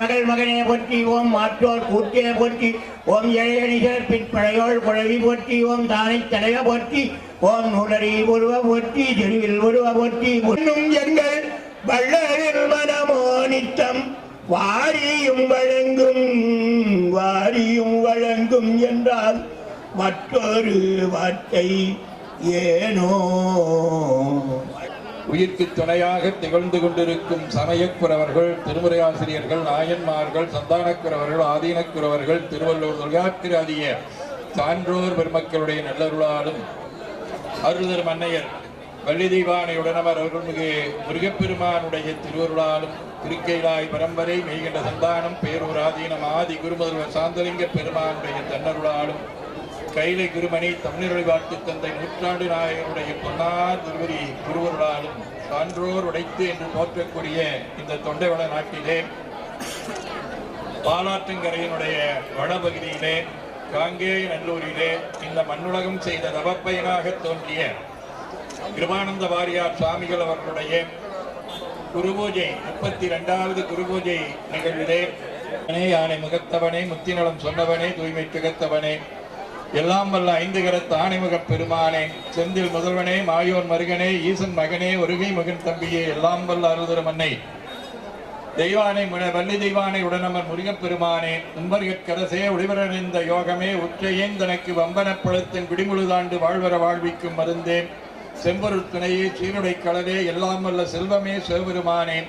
மகள் மகனே போற்றி ஓம் மாற்றோர் கூட்டின போற்றி ஓம் இளையணிகர் பிற்பழையோள் குழவி போற்றி ஓம் தானை தலைவ போற்றி ஓம் நுடரி ஒருவ போற்றி தெருவில் ஒருவ போற்றி எங்கள் வள்ளலில் மனமோ நித்தம். வாரியும் வழங்கும் வாரியும் வழங்கும் என்றால் மற்றொரு வார்த்தை ஏனோ? உயிர்க்கு துணையாக திகழ்ந்து கொண்டிருக்கும் சமயக்குறவர்கள் திருமுறையாசிரியர்கள் நாயன்மார்கள் சந்தானக்குறவர்கள் ஆதீனக்குறவர்கள் திருவள்ளூர் துர்காக்கிராதிய சான்றோர் பெருமக்களுடைய நல்லருளாலும் அருள்தர் மன்னையர் வள்ளி தெய்வானையுடனவர் அருள்மிகு முருகப்பெருமானுடைய திருவருளாலும் திருக்கைலாய் பரம்பரை மெய்கின்ற சந்தானம் பேரூர் ஆதீனம் ஆதி குருமுதல்வர் சாந்தலிங்க பெருமானுடைய தன்னருளாலும் கைலை குருமணி தமிழரை வாழ்த்து தந்தை நூற்றாண்டு நாயகருடைய பொன்னார் திருவரி குருவர்களாலும் சான்றோர் உடைத்து என்று போற்றக்கூடிய இந்த தொண்டைவள நாட்டிலே பாலாற்றங்கரையினுடைய வடபகுதியிலே காங்கேய நல்லூரிலே இந்த மண்ணுலகம் செய்த தவப்பயனாக தோன்றிய கிருபானந்த வாரியார் சுவாமிகள் அவர்களுடைய குருபூஜை முப்பத்தி இரண்டாவது குருபூஜை நிகழ்விலே யானை முகத்தவனே முத்திநலம் சொன்னவனே தூய்மை திகத்தவனே எல்லாம் வல்ல ஐந்து கரத்து ஆணைமுகப் பெருமானே செந்தில் முதல்வனே மாயோன் மருகனே ஈசன் மகனே ஒருகை மகன் தம்பியே எல்லாம் வல்ல அருதர மன்னை. தெய்வானை முன வள்ளி தெய்வானை உடனமர் முருகப்பெருமானே பெருமானே உம்பர்கரசே ஒளிவரணிந்த யோகமே உற்றையேன் தனக்கு வம்பனப் பழுத்தின் வாழ்வர வாழ்விக்கும் மருந்தேன். செம்பொருள் துணையே சீருடை களரே எல்லாம் வல்ல செல்வமே சிவபெருமானே.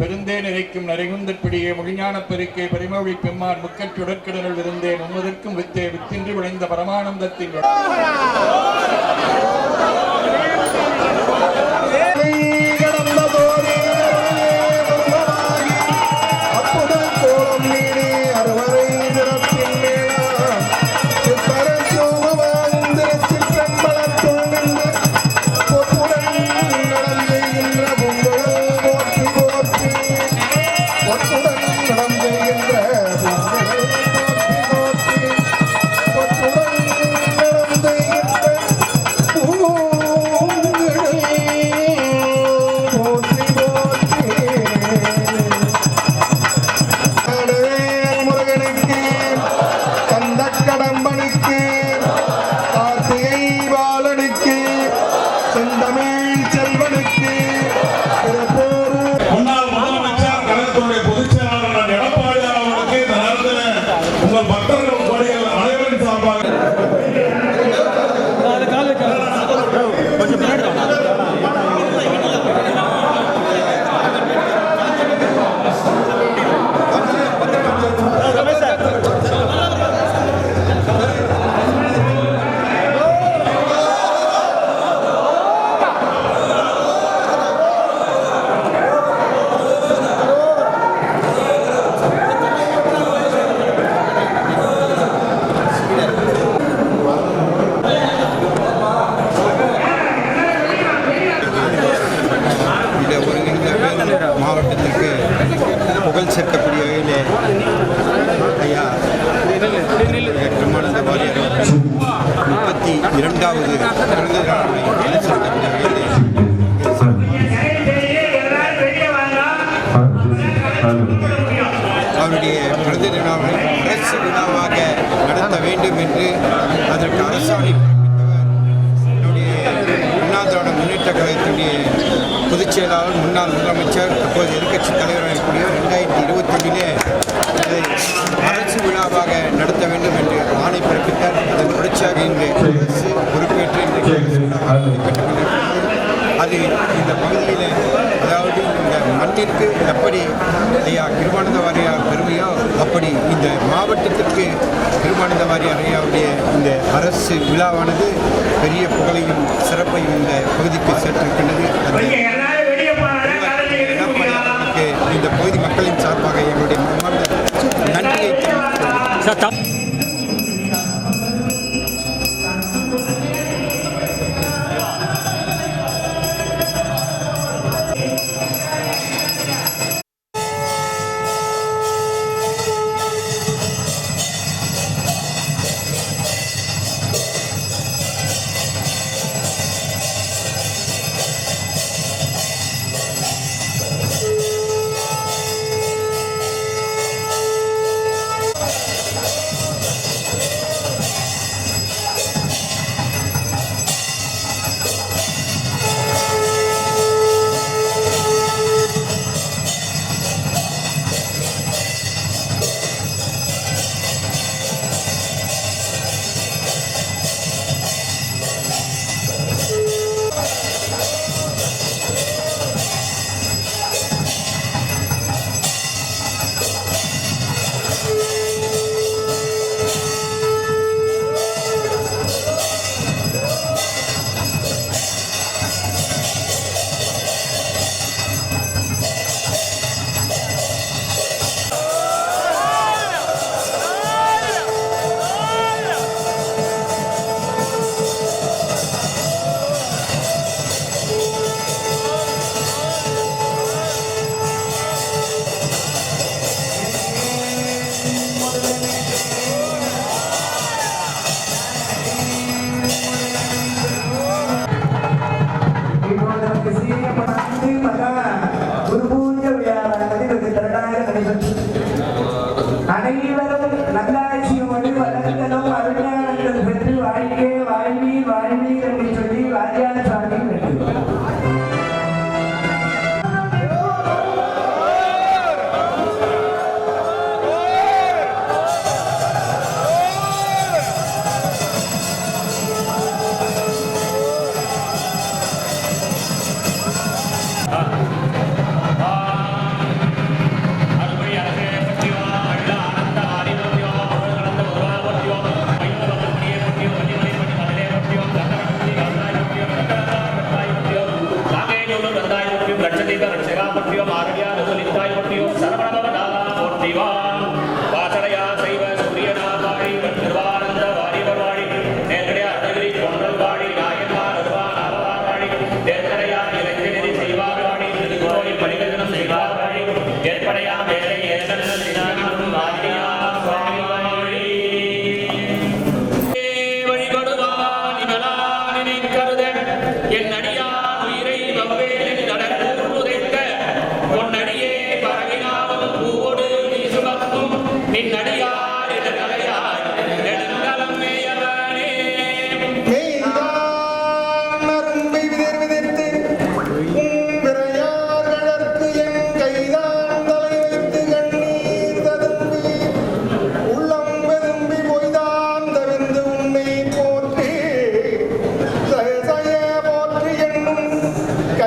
பெருந்தே நிறைக்கும் நரைகுந்தற் பிடியே மொழிஞானப் பெருக்கே பரிமொழி பெம்மான் முக்கட் சுடற்கிடனில் இருந்தேன் வித்தே வித்தின்றி விளைந்த பரமானந்தத்தின் இரண்டாவது பிறந்த அவருடைய பிறந்த விழாவை அரசு விழாவாக நடத்த வேண்டும் என்று அதற்கு அரசாணை முன்னேற்ற கழகத்தினுடைய பொதுச் செயலாளர் முன்னாள் முதலமைச்சர் அப்போது எதிர்க்கட்சி தலைவராக இருக்கக்கூடிய ரெண்டாயிரத்தி இருபத்தொன்னிலே இதை அரசு விழாவாக நடத்த வேண்டும் என்று ஆணை பிறப்பித்தார். அதன் தொடர்ச்சியாக இன்று அரசு பொறுப்பேற்று இன்றைக்கு அது இந்த பகுதியில் அதாவது இந்த மண்ணிற்கு எப்படி ஐயா கிருபானந்த வாரியார் பெருமையோ அப்படி இந்த மாவட்டத்திற்கு வாரியார் ஐயாவுடைய இந்த அரசு விழாவானது பெரிய புகழையும் சிறப்பையும் இந்த பகுதிக்கு சேர்த்திருக்கின்றது. இந்த பகுதி மக்களின் சார்பாக எங்களுடைய மனமார்ந்த நன்றியை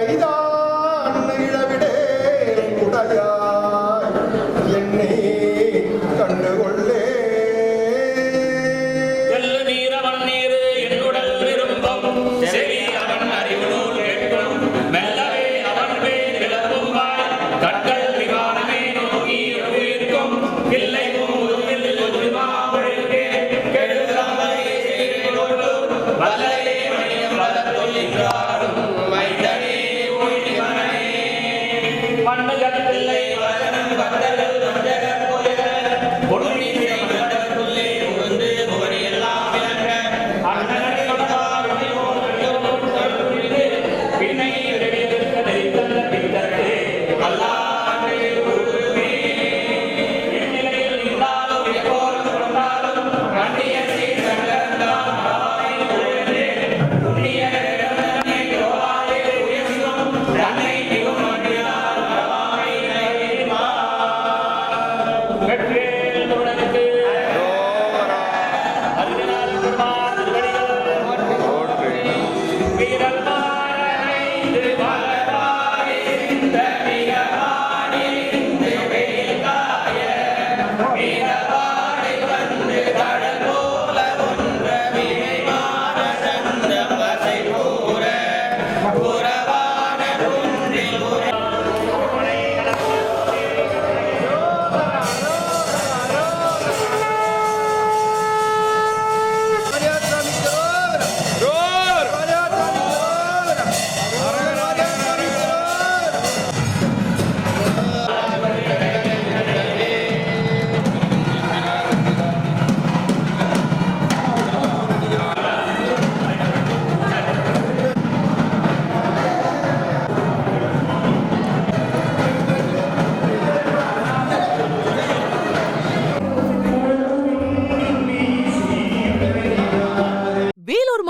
caída வெற்றியை